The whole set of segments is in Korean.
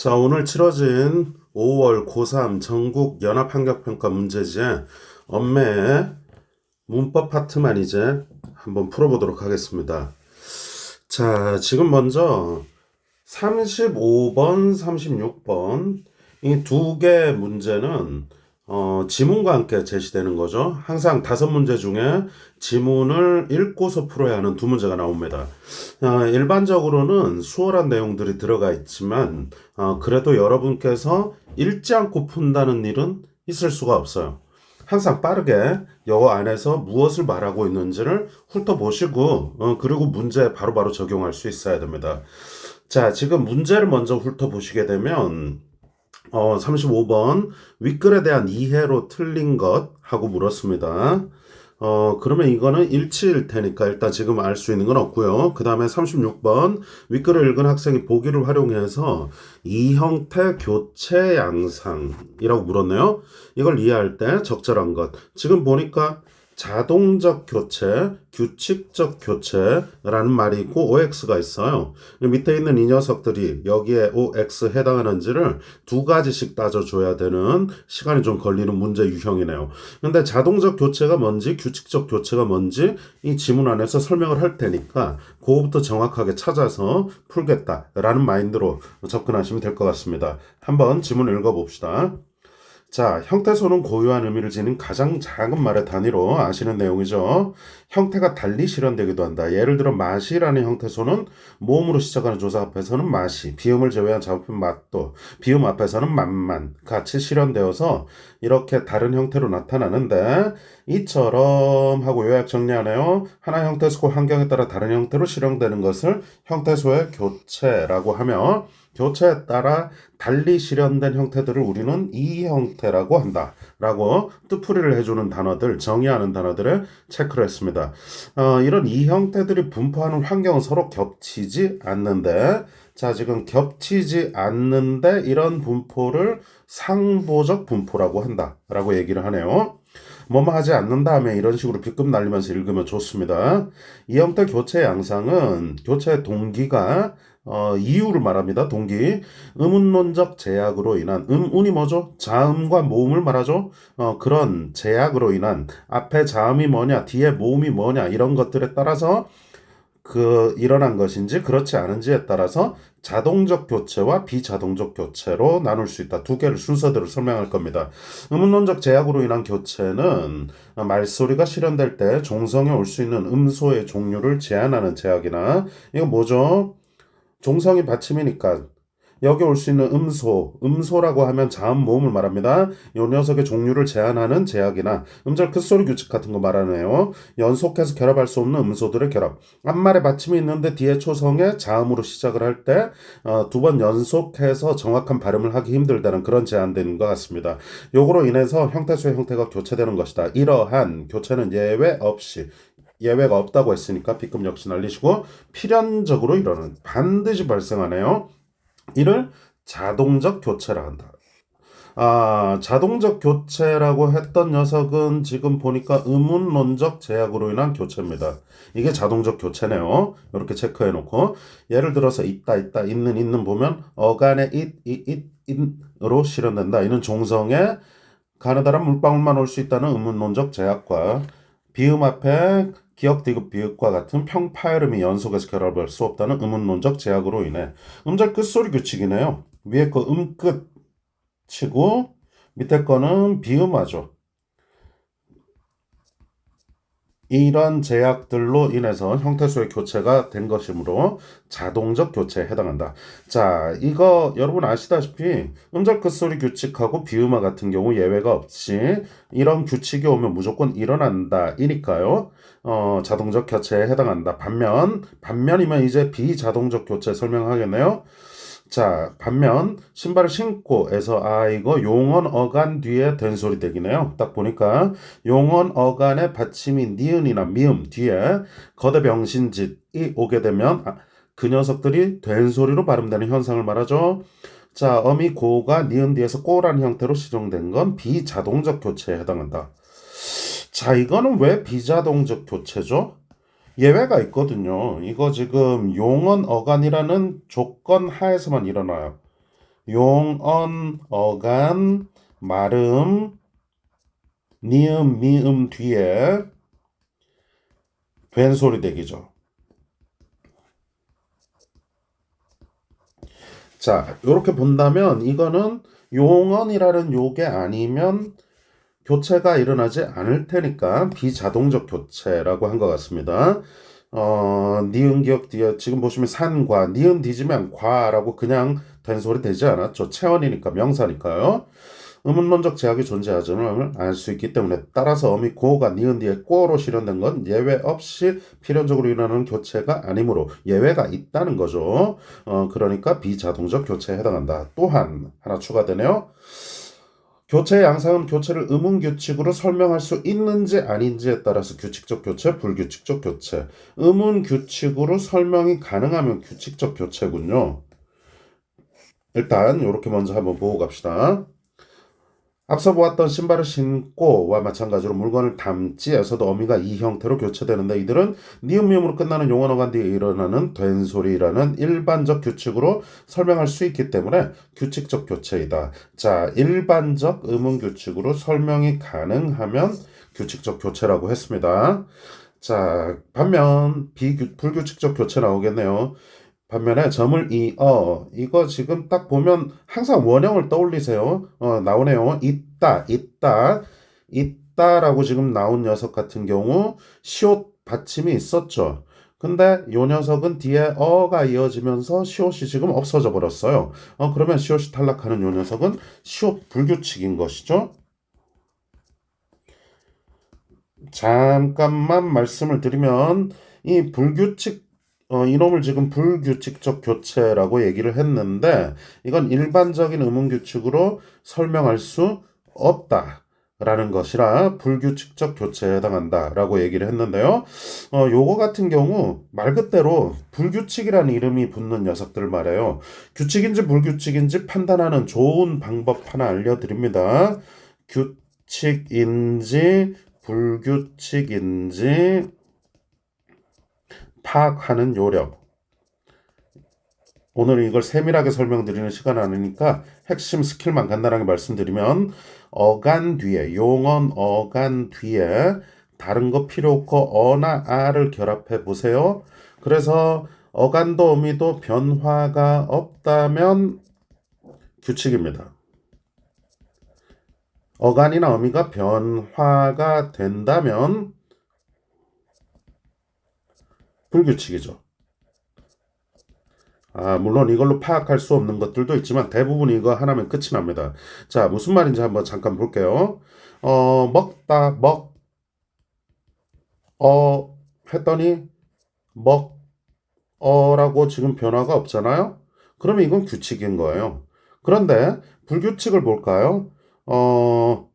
자, 오늘 치러진 5월 고3 전국 연합환경평가 문제지의 엄매의 문법 파트만 이제 한번 풀어보도록 하겠습니다. 자, 지금 먼저 35번, 36번 이 두 개 문제는 어, 지문과 함께 제시되는 거죠. 항상 다섯 문제 중에 지문을 읽고서 풀어야 하는 두 문제가 나옵니다. 어, 일반적으로는 수월한 내용들이 들어가 있지만 어, 그래도 여러분께서 읽지 않고 푼다는 일은 있을 수가 없어요. 항상 빠르게 여 안에서 무엇을 말하고 있는지를 훑어보시고 어, 그리고 문제에 바로바로 적용할 수 있어야 됩니다. 자, 지금 문제를 먼저 훑어보시게 되면 어, 35번 윗글에 대한 이해로 틀린 것 하고 물었습니다. 어, 그러면 이거는 일치일 테니까 일단 지금 알 수 있는 건 없고요. 그 다음에 36번 윗글을 읽은 학생이 보기를 활용해서 이 형태 교체 양상이라고 물었네요. 이걸 이해할 때 적절한 것. 지금 보니까 자동적 교체, 규칙적 교체라는 말이 있고 OX가 있어요. 밑에 있는 이 녀석들이 여기에 OX 해당하는지를 두 가지씩 따져줘야 되는 시간이 좀 걸리는 문제 유형이네요. 근데 자동적 교체가 뭔지, 규칙적 교체가 뭔지 이 지문 안에서 설명을 할 테니까 그거부터 정확하게 찾아서 풀겠다라는 마인드로 접근하시면 될 것 같습니다. 한번 지문 읽어봅시다. 자, 형태소는 고유한 의미를 지닌 가장 작은 말의 단위로 아시는 내용이죠. 형태가 달리 실현되기도 한다. 예를 들어 마시라는 형태소는 모음으로 시작하는 조사 앞에서는 마시, 비음을 제외한 작품 맛도, 비음 앞에서는 만만 같이 실현되어서 이렇게 다른 형태로 나타나는데 이처럼 하고 요약 정리하네요. 하나 형태소고 환경에 따라 다른 형태로 실현되는 것을 형태소의 교체라고 하며 교체에 따라 달리 실현된 형태들을 우리는 이 형태라고 한다. 라고 뜻풀이를 해주는 단어들, 정의하는 단어들을 체크를 했습니다. 어, 이런 이 형태들이 분포하는 환경은 서로 겹치지 않는데, 자, 지금 겹치지 않는데 이런 분포를 상보적 분포라고 한다. 라고 얘기를 하네요. 뭐뭐 하지 않는 다음에 이런 식으로 비급 날리면서 읽으면 좋습니다. 이 형태 교체 양상은 교체 동기가 어, 이유를 말합니다. 동기. 의문론적 제약으로 인한 음운이 뭐죠? 자음과 모음을 말하죠. 어, 그런 제약으로 인한 앞에 자음이 뭐냐, 뒤에 모음이 뭐냐 이런 것들에 따라서 그 일어난 것인지 그렇지 않은지에 따라서 자동적 교체와 비자동적 교체로 나눌 수 있다. 두 개를 순서대로 설명할 겁니다. 의문론적 제약으로 인한 교체는 말소리가 실현될 때 종성에 올 수 있는 음소의 종류를 제한하는 제약이나 이거 뭐죠? 종성이 받침이니까 여기 올 수 있는 음소, 음소라고 하면 자음 모음을 말합니다. 이 녀석의 종류를 제한하는 제약이나 음절 끝소리 규칙 같은 거 말하네요. 연속해서 결합할 수 없는 음소들의 결합. 앞말에 받침이 있는데 뒤에 초성에 자음으로 시작을 할 때 두번 연속해서 정확한 발음을 하기 힘들다는 그런 제한되는 것 같습니다. 요거로 인해서 형태수의 형태가 교체되는 것이다. 이러한 교체는 예외 없이 예외가 없다고 했으니까 B급 역시 날리시고 필연적으로 이러는 반드시 발생하네요. 이를 자동적 교체라 한다. 아, 자동적 교체라고 했던 녀석은 지금 보니까 의문론적 제약으로 인한 교체입니다. 이게 자동적 교체네요. 이렇게 체크해 놓고 예를 들어서 있다 있다 있는 있는 보면 어간에 it it으로 실현된다. 이는 종성에 가느다란 물방울만 올 수 있다는 의문론적 제약과 비음 앞에 기억 디귿 비읍과 같은 평파열음이 연속해서 결합할 수 없다는 의문론적 제약으로 인해 음절 끝소리 규칙이네요. 위에 거 음끝 치고 밑에 거는 비음하죠. 이런 제약들로 인해서 형태수의 교체가 된 것이므로 자동적 교체에 해당한다. 자, 이거 여러분 아시다시피 음절 끝소리 규칙하고 비음화 같은 경우 예외가 없이 이런 규칙이 오면 무조건 일어난다. 이니까요. 어, 자동적 교체에 해당한다. 반면 반면이면 이제 비자동적 교체 설명하겠네요. 자, 반면 신발을 신고에서 아 이거 용언 어간 뒤에 된소리 되기네요. 딱 보니까 용언 어간의 받침이 니은이나 미음 뒤에 거대 병신짓이 오게 되면 아, 그 녀석들이 된소리로 발음되는 현상을 말하죠. 자, 어미 고가 니은 뒤에서 꼬라는 형태로 시정된 건 비자동적 교체에 해당한다. 자, 이거는 왜 비자동적 교체죠? 예외가 있거든요. 이거 지금 용언 어간이라는 조건 하에서만 일어나요. 용언, 어간, 말음, 니음, 미음 뒤에 벤소리 대기죠. 자, 이렇게 본다면 이거는 용언이라는 요게 아니면 교체가 일어나지 않을 테니까 비자동적 교체라고 한 것 같습니다. 어, 니은 기억 뒤에 지금 보시면 산과 니은 뒤지면 과라고 그냥 된 소리 되지 않았죠. 체언이니까 명사니까요. 의문문적 제약이 존재하지는 알 수 있기 때문에 따라서 어미 고가 니은 뒤에 꼬로 실현된 건 예외 없이 필연적으로 일어나는 교체가 아니므로 예외가 있다는 거죠. 어, 그러니까 비자동적 교체에 해당한다. 또한 하나 추가되네요. 교체의 양상은 교체를 의문 규칙으로 설명할 수 있는지 아닌지에 따라서 규칙적 교체, 불규칙적 교체. 의문 규칙으로 설명이 가능하면 규칙적 교체군요. 일단 이렇게 먼저 한번 보고 갑시다. 앞서 보았던 신발을 신고와 마찬가지로 물건을 담지에서도 어미가 이 형태로 교체되는데 이들은 니음미음으로 끝나는 용언어간 뒤에 일어나는 된소리라는 일반적 규칙으로 설명할 수 있기 때문에 규칙적 교체이다. 자, 일반적 의문 규칙으로 설명이 가능하면 규칙적 교체라고 했습니다. 자, 반면 비규, 불규칙적 교체 나오겠네요. 반면에 점을 이 어 이거 지금 딱 보면 항상 원형을 떠올리세요. 어, 나오네요. 있다, 있다, 있다라고 지금 나온 녀석 같은 경우 시옷 받침이 있었죠. 근데 요 녀석은 뒤에 어가 이어지면서 시옷이 지금 없어져 버렸어요. 어, 그러면 시옷이 탈락하는 요 녀석은 시옷 불규칙인 것이죠. 잠깐만 말씀을 드리면 이 불규칙 어, 이놈을 지금 불규칙적 교체라고 얘기를 했는데 이건 일반적인 의문 규칙으로 설명할 수 없다. 라는 것이라 불규칙적 교체에 해당한다라고 얘기를 했는데요. 어, 요거 같은 경우 말 그대로 불규칙이라는 이름이 붙는 녀석들 말이에요. 규칙인지 불규칙인지 판단하는 좋은 방법 하나 알려드립니다. 규칙인지 불규칙인지 파악하는 요령. 오늘 이걸 세밀하게 설명드리는 시간 아니니까 핵심 스킬만 간단하게 말씀드리면 어간 뒤에 용언 어간 뒤에 다른 거 필요 없고 어나 아를 결합해 보세요. 그래서 어간도 어미도 변화가 없다면 규칙입니다. 어간이나 어미가 변화가 된다면 불규칙이죠. 아, 물론 이걸로 파악할 수 없는 것들도 있지만 대부분 이거 하나면 끝이 납니다. 자, 무슨 말인지 한번 잠깐 볼게요. 어, 먹다, 먹, 어, 했더니 먹, 어 라고 지금 변화가 없잖아요? 그러면 이건 규칙인 거예요. 그런데 불규칙을 볼까요? 어,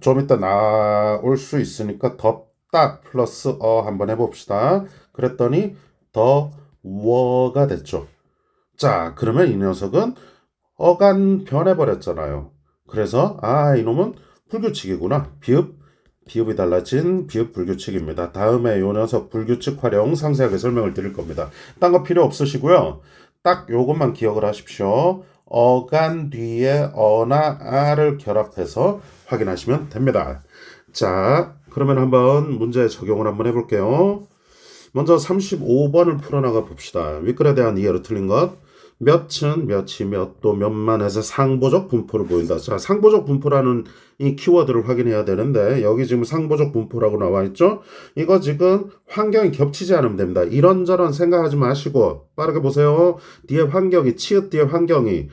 좀 이따 나올 수 있으니까 덥 다 플러스 어 한번 해봅시다. 그랬더니 더 워가 됐죠. 자, 그러면 이 녀석은 어간 변해버렸잖아요. 그래서 아 이놈은 불규칙이구나. 비읍 비읍이 달라진 비읍 불규칙입니다. 다음에 요 녀석 불규칙 활용 상세하게 설명을 드릴 겁니다. 딴 거 필요 없으시고요. 딱 요것만 기억을 하십시오. 어간 뒤에 어나 아를 결합해서 확인하시면 됩니다. 자, 그러면 한번 문제 적용을 한번 해볼게요. 먼저 35번을 풀어나가 봅시다. 윗글에 대한 이해로 틀린 것. 몇은 몇이 몇 또 몇만 해서 상보적 분포를 보인다. 자, 상보적 분포라는 이 키워드를 확인해야 되는데 여기 지금 상보적 분포라고 나와 있죠? 이거 지금 환경이 겹치지 않으면 됩니다. 이런저런 생각하지 마시고 빠르게 보세요. 뒤에 환경이 치읓 뒤에 환경이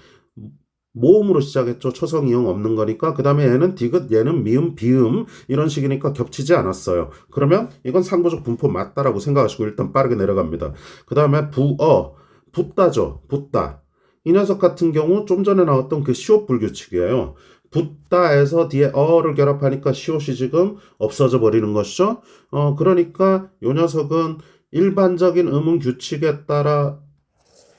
모음으로 시작했죠. 초성 이용 없는 거니까. 그 다음에 얘는 디귿, 얘는 미음, 비음 이런 식이니까 겹치지 않았어요. 그러면 이건 상보적 분포 맞다라고 생각하시고 일단 빠르게 내려갑니다. 그 다음에 부어, 붙다죠. 붙다. 이 녀석 같은 경우 좀 전에 나왔던 그 시옷 불규칙이에요. 붙다에서 뒤에 어를 결합하니까 시옷이 지금 없어져 버리는 것이죠. 어, 그러니까 요 녀석은 일반적인 음운 규칙에 따라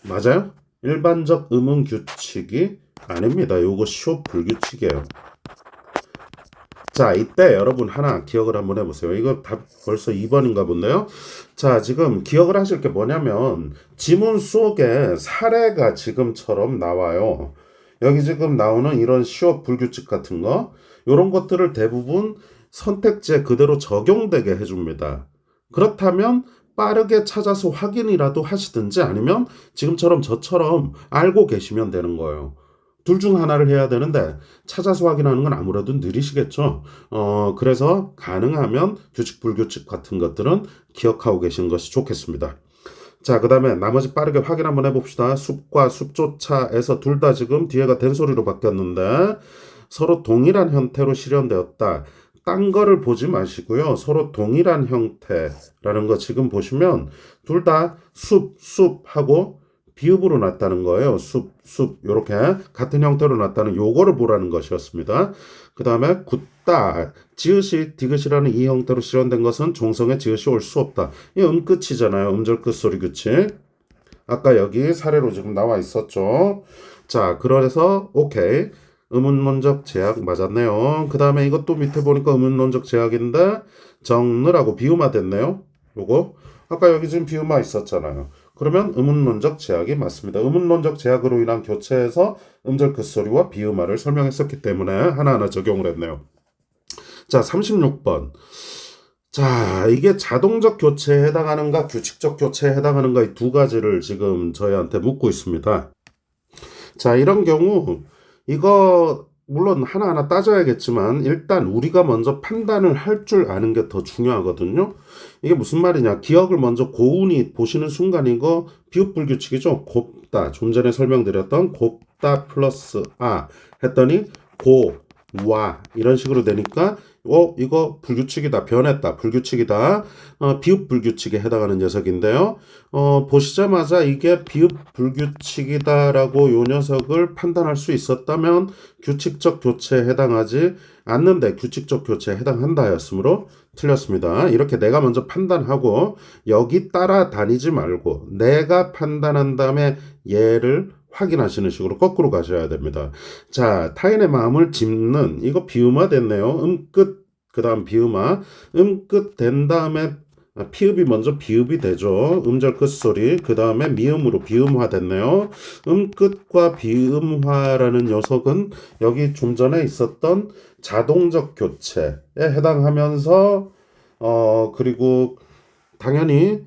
맞아요? 일반적 음운 규칙이 아닙니다. 요거 시옷 불규칙이에요. 자, 이때 여러분 하나 기억을 한번 해보세요. 이거 답 벌써 2번인가 본데요. 자, 지금 기억을 하실 게 뭐냐면 지문 속에 사례가 지금처럼 나와요. 여기 지금 나오는 이런 시업 불규칙 같은 거, 이런 것들을 대부분 선택지에 그대로 적용되게 해줍니다. 그렇다면 빠르게 찾아서 확인이라도 하시든지 아니면 지금처럼 저처럼 알고 계시면 되는 거예요. 둘 중 하나를 해야 되는데 찾아서 확인하는 건 아무래도 느리시겠죠. 어, 그래서 가능하면 규칙 불규칙 같은 것들은 기억하고 계시는 것이 좋겠습니다. 자, 그 다음에 나머지 빠르게 확인 한번 해봅시다. 숲과 숲조차에서 둘 다 지금 뒤에가 된소리로 바뀌었는데 서로 동일한 형태로 실현되었다. 딴 거를 보지 마시고요. 서로 동일한 형태라는 거 지금 보시면 둘 다 숲, 숲 하고 비읍으로 났다는 거예요. 숲, 숲 이렇게 같은 형태로 났다는 요거를 보라는 것이었습니다. 그 다음에 굳다, 지읒이 디귿이라는 이 형태로 실현된 것은 종성의 지읒이 올 수 없다. 이 음끝이잖아요. 음절 끝 소리 규칙. 아까 여기 사례로 지금 나와 있었죠. 자, 그래서 오케이. 의문론적 제약 맞았네요. 그 다음에 이것도 밑에 보니까 의문론적 제약인데 정느라고 비음화 됐네요. 요거 아까 여기 지금 비음화 있었잖아요. 그러면 의문론적 제약이 맞습니다. 의문론적 제약으로 인한 교체에서 음절 끝소리와 비음화를 설명했었기 때문에 하나하나 적용을 했네요. 자, 36번. 자, 이게 자동적 교체에 해당하는가 규칙적 교체에 해당하는가 이 두 가지를 지금 저희한테 묻고 있습니다. 자, 이런 경우 이거 물론 하나하나 따져야겠지만 일단 우리가 먼저 판단을 할 줄 아는 게 더 중요하거든요. 이게 무슨 말이냐? 기억을 먼저 고운이 보시는 순간 이거 비읍 불 규칙이죠. 곱다. 좀 전에 설명드렸던 곱다 플러스 아 했더니 고, 와. 이런 식으로 되니까 어 이거 불규칙이다. 변했다. 불규칙이다. 어, 비읍 불규칙에 해당하는 녀석인데요. 어, 보시자마자 이게 비읍 불규칙이다라고 요 녀석을 판단할 수 있었다면 규칙적 교체에 해당하지 않는데 규칙적 교체에 해당한다였으므로 틀렸습니다. 이렇게 내가 먼저 판단하고 여기 따라다니지 말고 내가 판단한 다음에 얘를 확인하시는 식으로 거꾸로 가셔야 됩니다. 자, 타인의 마음을 짚는 이거 비음화 됐네요. 음끝 그다음 비음화 음끝 된 다음에 아, 피읍이 먼저 비읍이 되죠. 음절 끝소리. 그 다음에 미음으로 비음화 됐네요. 음끝과 비음화라는 녀석은 여기 좀 전에 있었던 자동적 교체에 해당하면서 어 그리고 당연히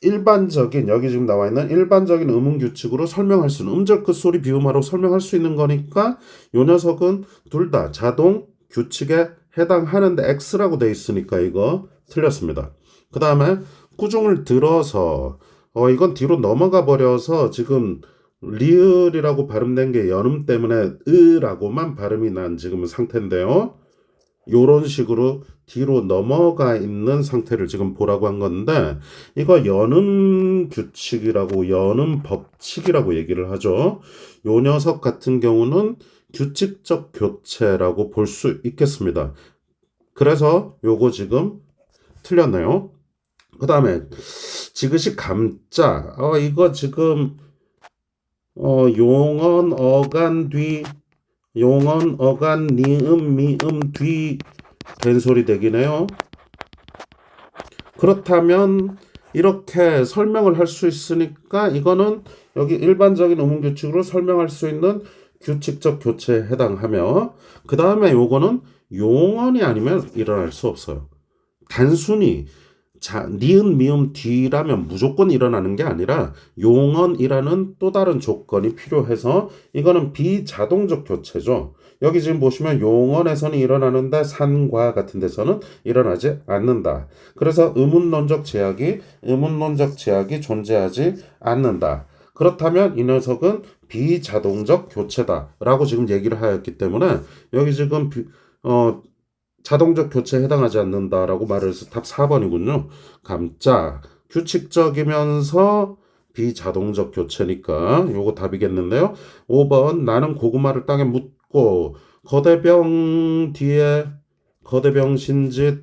일반적인 여기 지금 나와 있는 일반적인 음운 규칙으로 설명할 수 있는 음절 끝소리 비음화로 설명할 수 있는 거니까 요 녀석은 둘 다 자동 규칙에 해당하는데 X라고 돼 있으니까 이거 틀렸습니다. 그 다음에 꾸중을 들어서 어 이건 뒤로 넘어가 버려서 지금 리을이라고 발음된 게 연음 때문에 으라고만 발음이 난 지금 상태인데요. 요런 식으로 뒤로 넘어가 있는 상태를 지금 보라고 한 건데 이거 연음 규칙이라고 연음 법칙이라고 얘기를 하죠. 요 녀석 같은 경우는 규칙적 교체라고 볼 수 있겠습니다. 그래서 요거 지금 틀렸네요. 그 다음에 지그시 감자 어 이거 지금 어 용언 어간 뒤 용언 어간 니음 미음 뒤 된소리 되기네요. 그렇다면 이렇게 설명을 할 수 있으니까 이거는 여기 일반적인 의문 규칙으로 설명할 수 있는 규칙적 교체에 해당하며 그 다음에 요거는 용언이 아니면 일어날 수 없어요. 단순히 자, 니은, 미음, 뒤라면 무조건 일어나는 게 아니라 용언이라는 또 다른 조건이 필요해서 이거는 비자동적 교체죠. 여기 지금 보시면 용언에서는 일어나는데 산과 같은 데서는 일어나지 않는다. 그래서 의문론적 제약이 의문론적 제약이 존재하지 않는다. 그렇다면 이 녀석은 비자동적 교체다라고 지금 얘기를 하였기 때문에 여기 지금 비, 어 자동적 교체에 해당하지 않는다라고 말을 해서 답 4번이군요. 감자 규칙적이면서 비자동적 교체니까 요거 답이겠는데요. 5번 나는 고구마를 땅에 묻고 거대병 뒤에 거대병 신짓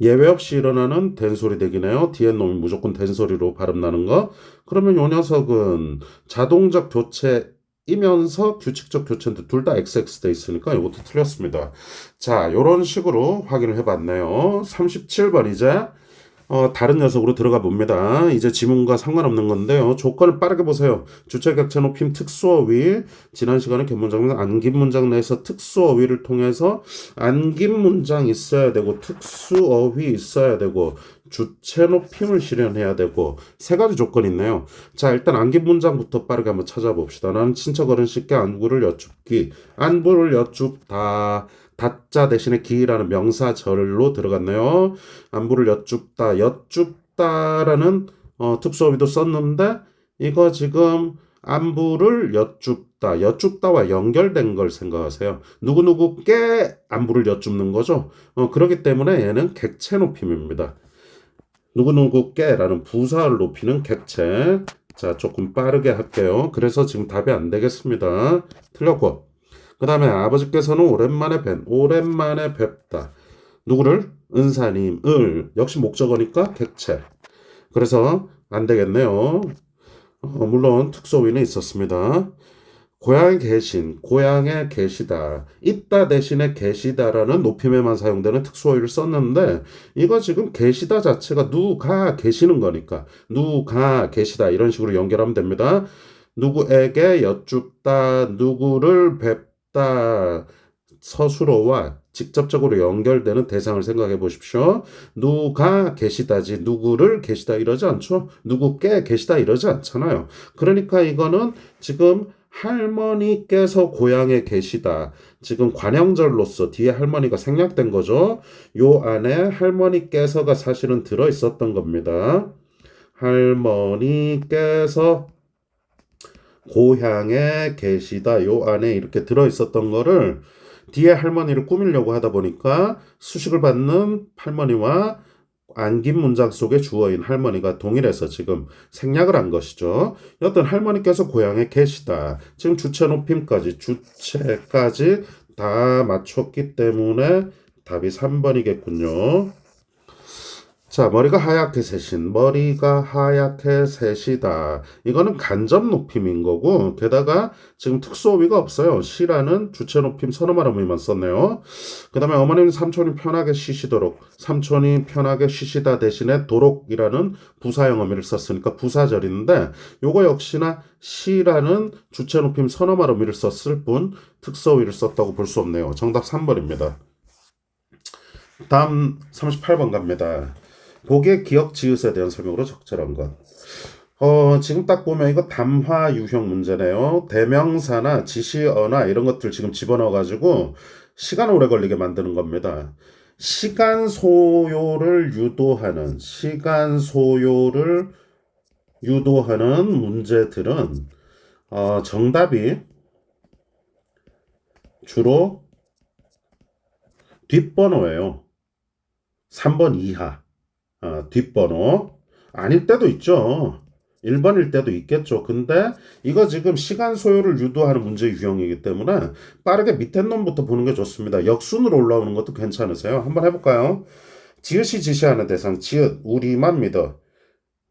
예외 없이 일어나는 된소리 되기네요. 뒤에 놈이 무조건 된소리로 발음 나는 거. 그러면 요 녀석은 자동적 교체 이면서 규칙적 교체인데 둘 다 XX 돼 있으니까 이것도 틀렸습니다. 자, 이런 식으로 확인을 해봤네요. 37번 이제 어, 다른 녀석으로 들어가 봅니다. 이제 지문과 상관없는 건데요. 조건을 빠르게 보세요. 주체 객체 높임 특수어휘. 지난 시간에 견문장은 안긴 문장 내에서 특수어휘를 통해서 안긴 문장 있어야 되고 특수어휘 있어야 되고 주체 높임을 실현해야 되고 세 가지 조건이 있네요. 자, 일단 안긴 문장부터 빠르게 한번 찾아봅시다. 나는 친척 어른씨께 안부를 여쭙기. 안부를 여쭙다. 다자 대신에 기라는 명사절로 들어갔네요. 안부를 여쭙다. 여쭙다라는 어, 특수어휘도 썼는데 이거 지금 안부를 여쭙다. 여쭙다와 연결된 걸 생각하세요. 누구누구께 안부를 여쭙는 거죠. 어, 그렇기 때문에 얘는 객체 높임입니다. 누구누구께라는 부사를 높이는 객체. 자, 조금 빠르게 할게요. 그래서 지금 답이 안 되겠습니다. 틀렸고. 그 다음에 아버지께서는 오랜만에 뵌, 오랜만에 뵙다. 누구를? 은사님을. 역시 목적어니까 객체. 그래서 안 되겠네요. 어, 물론 특소위는 있었습니다. 고향에 계신, 고향에 계시다, 있다 대신에 계시다라는 높임에만 사용되는 특수어휘를 썼는데 이거 지금 계시다 자체가 누가 계시는 거니까 누가 계시다 이런 식으로 연결하면 됩니다. 누구에게 여쭙다, 누구를 뵙다, 서술어와 직접적으로 연결되는 대상을 생각해 보십시오. 누가 계시다지 누구를 계시다 이러지 않죠. 누구께 계시다 이러지 않잖아요. 그러니까 이거는 지금 할머니께서 고향에 계시다. 지금 관형절로서 뒤에 할머니가 생략된 거죠. 요 안에 할머니께서가 사실은 들어 있었던 겁니다. 할머니께서 고향에 계시다. 요 안에 이렇게 들어 있었던 거를 뒤에 할머니를 꾸미려고 하다 보니까 수식을 받는 할머니와 안긴 문장 속의 주어인 할머니가 동일해서 지금 생략을 한 것이죠. 여튼 할머니께서 고향에 계시다. 지금 주체 높임까지 주체까지 다 맞췄기 때문에 답이 3번이겠군요. 자, 머리가 하얗게 새신, 머리가 하얗게 새시다. 이거는 간접 높임인 거고, 게다가 지금 특수어휘가 없어요. 시라는 주체 높임 선어말 어미만 썼네요. 그 다음에 어머님 삼촌이 편하게 쉬시도록, 삼촌이 편하게 쉬시다 대신에 도록이라는 부사형 어미를 썼으니까 부사절인데, 요거 역시나 시라는 주체 높임 선어말 어미를 썼을 뿐, 특수어휘를 썼다고 볼 수 없네요. 정답 3번입니다. 다음 38번 갑니다. 복의 기억 지읒에 대한 설명으로 적절한 것. 어, 지금 딱 보면 이거 담화 유형 문제네요. 대명사나 지시어나 이런 것들 지금 집어넣어가지고 시간 오래 걸리게 만드는 겁니다. 시간 소요를 유도하는, 시간 소요를 유도하는 문제들은, 어, 정답이 주로 뒷번호예요. 3번 이하. 어, 뒷번호 아닐 때도 있죠. 1번일 때도 있겠죠. 근데 이거 지금 시간 소요를 유도하는 문제 유형이기 때문에 빠르게 밑에 놈부터 보는 게 좋습니다. 역순으로 올라오는 것도 괜찮으세요? 한번 해볼까요? 지읒이 지시하는 대상, 지읒, 우리만 믿어.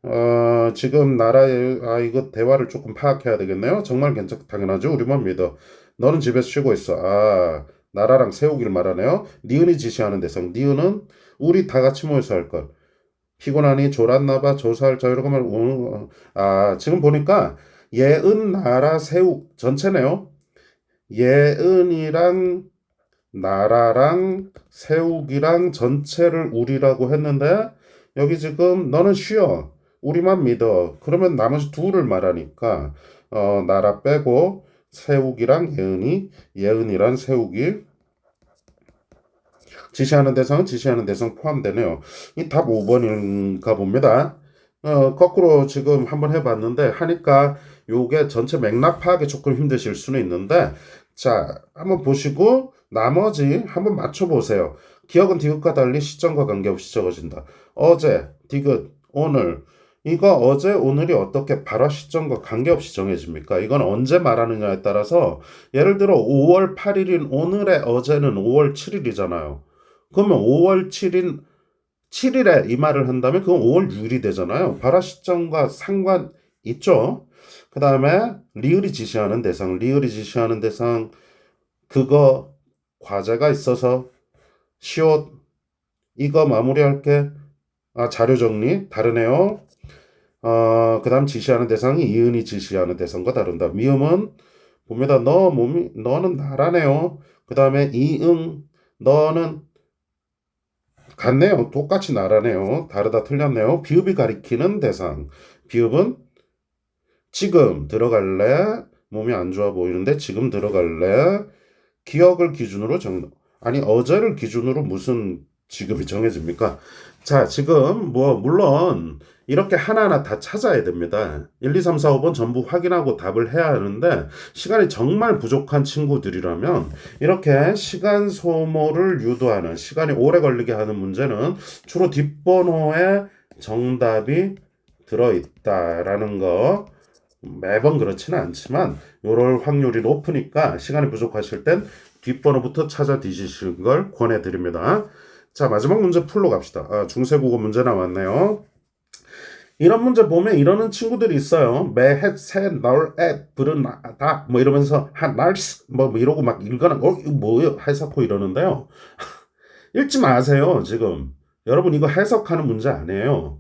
어, 지금 나라의, 아, 이거 대화를 조금 파악해야 되겠네요. 정말 괜찮, 당연하죠. 우리만 믿어. 너는 집에서 쉬고 있어. 아, 나라랑 세우기를 말하네요. 니은이 지시하는 대상, 니은은 우리 다 같이 모여서 할 것. 피곤하니 졸았나봐. 조사할 자유로고 말 어, 아 지금 보니까 예은 나라 세우 전체네요. 예은이랑 나라랑 세우기랑 전체를 우리라고 했는데 여기 지금 너는 쉬어. 우리만 믿어. 그러면 나머지 둘을 말하니까 어 나라 빼고 세우기랑 예은이 예은이랑 세우기 지시하는 대상은 지시하는 대상 포함되네요. 이 답 5번인가 봅니다. 어, 거꾸로 지금 한번 해봤는데 하니까 요게 전체 맥락 파악에 조금 힘드실 수는 있는데 자 한번 보시고 나머지 한번 맞춰보세요. 기억은 디귿과 달리 시점과 관계없이 적어진다. 어제, 디귿, 오늘 이거 어제, 오늘이 어떻게 발화 시점과 관계없이 정해집니까? 이건 언제 말하느냐에 따라서 예를 들어 5월 8일인 오늘의 어제는 5월 7일이잖아요. 그러면 5월 7일 7일에 이 말을 한다면 그건 5월 6일이 되잖아요. 발화 시점과 상관 있죠. 그 다음에 리을이 지시하는 대상, 리을이 지시하는 대상, 그거 과제가 있어서 시옷 이거 마무리할게. 아 자료 정리 다르네요. 어, 그 다음 지시하는 대상이 이은이 지시하는 대상과 다른다. 미음은 봅니다. 너 몸이 너는 나라네요. 그 다음에 이응 너는 같네요. 똑같이 나라네요. 다르다 틀렸네요. 비읍이 가리키는 대상. 비읍은 지금 들어갈래? 몸이 안 좋아 보이는데 지금 들어갈래? 기억을 기준으로 정 아니 어제를 기준으로 무슨 지금이 정해집니까? 자, 지금 뭐 물론 이렇게 하나하나 다 찾아야 됩니다. 1, 2, 3, 4, 5번 전부 확인하고 답을 해야 하는데 시간이 정말 부족한 친구들이라면 이렇게 시간 소모를 유도하는 시간이 오래 걸리게 하는 문제는 주로 뒷번호에 정답이 들어있다라는 거 매번 그렇지는 않지만 요럴 확률이 높으니까 시간이 부족하실 땐 뒷번호부터 찾아 뒤지시는 걸 권해드립니다. 자, 마지막 문제 풀로 갑시다. 아, 중세국어 문제 나왔네요. 이런 문제 보면 이러는 친구들이 있어요. 매, 햇, 새, 널, 애, 불은, 나, 다, 뭐 이러면서, 한, 날스, 뭐, 뭐 이러고 막 읽거나, 어, 뭐예요? 해석고 이러는데요. 읽지 마세요, 지금. 여러분, 이거 해석하는 문제 아니에요.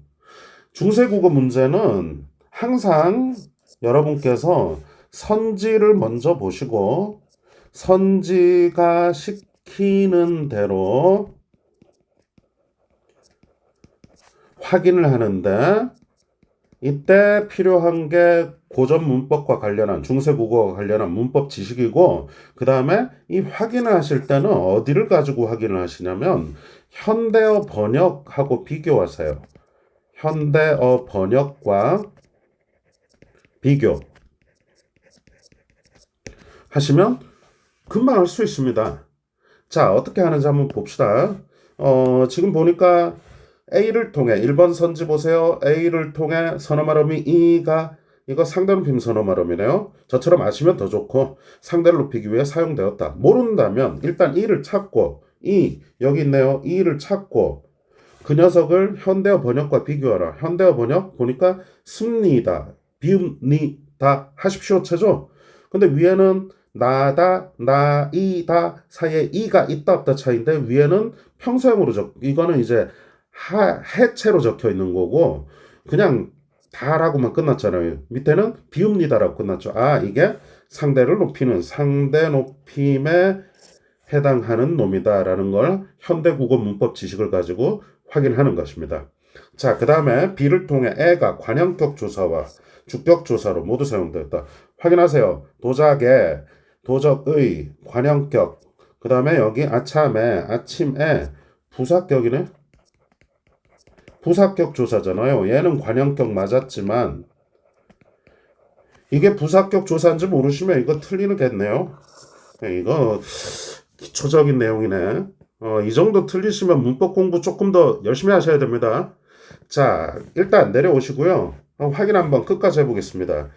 중세국어 문제는 항상 여러분께서 선지를 먼저 보시고, 선지가 시키는 대로 확인을 하는데 이때 필요한 게 고전 문법과 관련한 중세 국어와 관련한 문법 지식이고 그 다음에 이 확인을 하실 때는 어디를 가지고 확인을 하시냐면 현대어 번역하고 비교하세요. 현대어 번역과 비교 하시면 금방 알 수 있습니다. 자, 어떻게 하는지 한번 봅시다. 어, 지금 보니까 A를 통해 1번 선지 보세요. A를 통해 선어 말음이 E가 이거 상대 높임 선어 말음이네요. 저처럼 아시면 더 좋고 상대를 높이기 위해 사용되었다. 모른다면 일단 E를 찾고 E 여기 있네요. E를 찾고 그 녀석을 현대어 번역과 비교하라. 현대어 번역 보니까 습니다. 비읍니다 하십시오 체죠. 근데 위에는 나다, 나이다 사이에 이가 있다 없다 차이인데 위에는 평소형으로 적 이거는 이제 하, 해체로 적혀 있는 거고 그냥 다라고만 끝났잖아요. 밑에는 비웁니다라고 끝났죠. 아 이게 상대를 높이는 상대 높임에 해당하는 놈이다라는 걸 현대 국어 문법 지식을 가지고 확인하는 것입니다. 자, 그 다음에 B를 통해 애가 관형격 조사와 주격 조사로 모두 사용되었다. 확인하세요. 도작에, 도적의, 관형격, 그 다음에 여기 아참에, 아침에, 부사격이네? 부사격 조사잖아요. 얘는 관형격 맞았지만 이게 부사격 조사인지 모르시면 이거 틀리겠네요. 네, 이거 기초적인 내용이네. 어, 이 정도 틀리시면 문법 공부 조금 더 열심히 하셔야 됩니다. 자, 일단 내려오시고요. 어, 확인 한번 끝까지 해보겠습니다.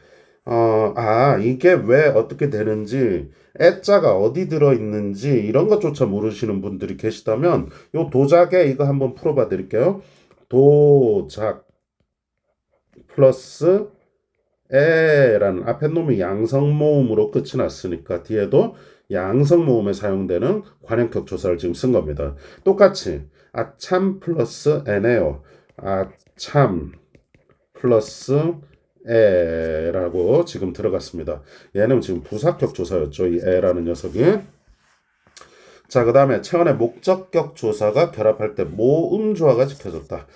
어, 아, 이게 왜 어떻게 되는지, 애자가 어디 들어있는지, 이런 것조차 모르시는 분들이 계시다면, 요 도작에 이거 한번 풀어봐 드릴게요. 도작 플러스 에라는 앞에 놈이 양성 모음으로 끝이 났으니까 뒤에도 양성 모음에 사용되는 관형격 조사를 지금 쓴 겁니다. 똑같이 아참 플러스 에네요. 아참 플러스 에라고 지금 들어갔습니다. 얘는 지금 부사격 조사였죠. 이 에라는 녀석이. 자, 그 다음에 체온의 목적격 조사가 결합할 때 모음 조화가 지켜졌다.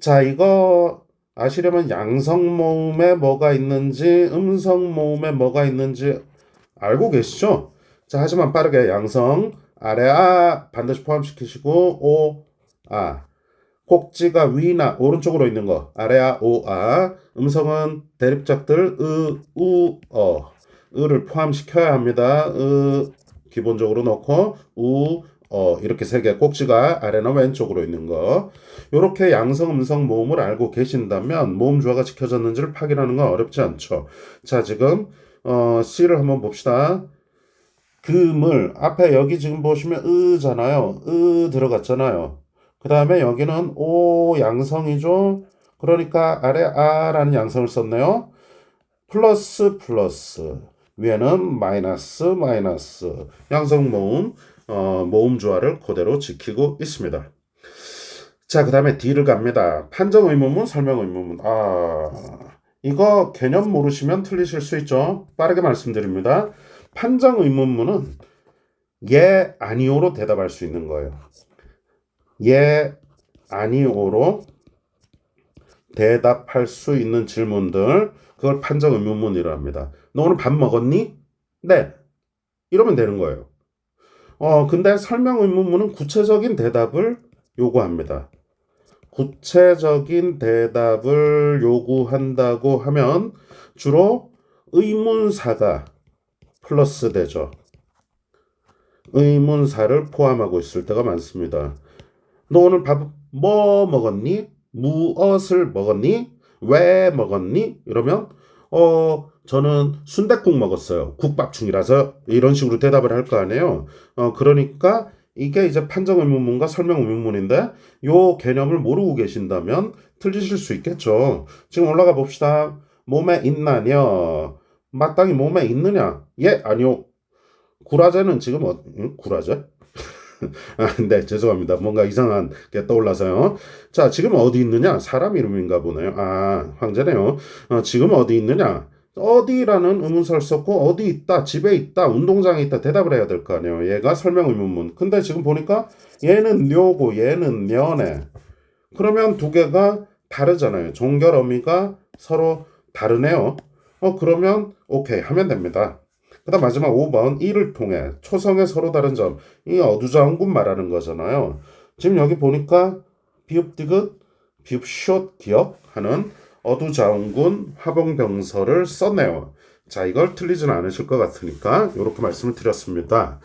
자, 이거 아시려면 양성 모음에 뭐가 있는지, 음성 모음에 뭐가 있는지 알고 계시죠? 자, 하지만 빠르게 양성, 아래 아 반드시 포함시키시고, 오, 아. 꼭지가 위나 오른쪽으로 있는 거, 아래아, 오아. 음성은 대립작들, 으, 우, 어. 으를 포함시켜야 합니다. 으, 기본적으로 넣고 우, 어 이렇게 세 개 꼭지가 아래나 왼쪽으로 있는 거. 이렇게 양성, 음성, 모음을 알고 계신다면 모음 조화가 지켜졌는지를 확인하는 건 어렵지 않죠. 자, 지금 어 C를 한번 봅시다. 금을 앞에 여기 지금 보시면 으잖아요. 으 들어갔잖아요. 그 다음에 여기는 오 양성이죠. 그러니까 아래 아라는 양성을 썼네요. 플러스 플러스 위에는 마이너스 마이너스 양성 모음 어, 모음 조화를 그대로 지키고 있습니다. 자, 그 다음에 D를 갑니다. 판정 의문문, 설명 의문문. 아, 이거 개념 모르시면 틀리실 수 있죠. 빠르게 말씀드립니다. 판정 의문문은 예, 아니오로 대답할 수 있는 거예요. 예, 아니오로 대답할 수 있는 질문들, 그걸 판정 의문문이라 합니다. 너 오늘 밥 먹었니? 네. 이러면 되는 거예요. 어, 근데 설명 의문문은 구체적인 대답을 요구합니다. 구체적인 대답을 요구한다고 하면 주로 의문사가 플러스 되죠. 의문사를 포함하고 있을 때가 많습니다. 너 오늘 밥 뭐 먹었니? 무엇을 먹었니? 왜 먹었니? 이러면 어 저는 순댓국 먹었어요. 국밥 중이라서 이런 식으로 대답을 할 거 아니에요. 어 그러니까 이게 이제 판정 의문문과 설명 의문문인데 요 개념을 모르고 계신다면 틀리실 수 있겠죠. 지금 올라가 봅시다. 몸에 있나냐? 마땅히 몸에 있느냐? 예, 아니요. 구라제는 지금 어, 응? 구라제? 아, 네, 죄송합니다. 뭔가 이상한 게 떠올라서요. 자, 지금 어디 있느냐? 사람 이름인가 보네요. 아, 황제네요. 어, 지금 어디 있느냐? 어디라는 의문사를 썼고 어디 있다, 집에 있다, 운동장에 있다 대답을 해야 될 거 아니에요. 얘가 설명 의문문. 근데 지금 보니까 얘는 뇨고 얘는 녀네. 그러면 두 개가 다르잖아요. 종결 어미가 서로 다르네요. 어 그러면 오케이 하면 됩니다. 그 다음 마지막 5번 이를 통해 초성의 서로 다른 점. 이 어두자운군 말하는 거잖아요. 지금 여기 보니까 비읍 디귿 비읍 숏 기억 하는 어두자운군 화봉병설을 썼네요. 자, 이걸 틀리지는 않으실 것 같으니까 이렇게 말씀을 드렸습니다.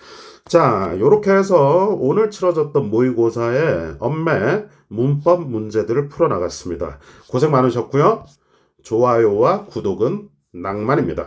자, 이렇게 해서 오늘 치러졌던 모의고사의 엄매 문법 문제들을 풀어나갔습니다. 고생 많으셨고요. 좋아요와 구독은 낭만입니다.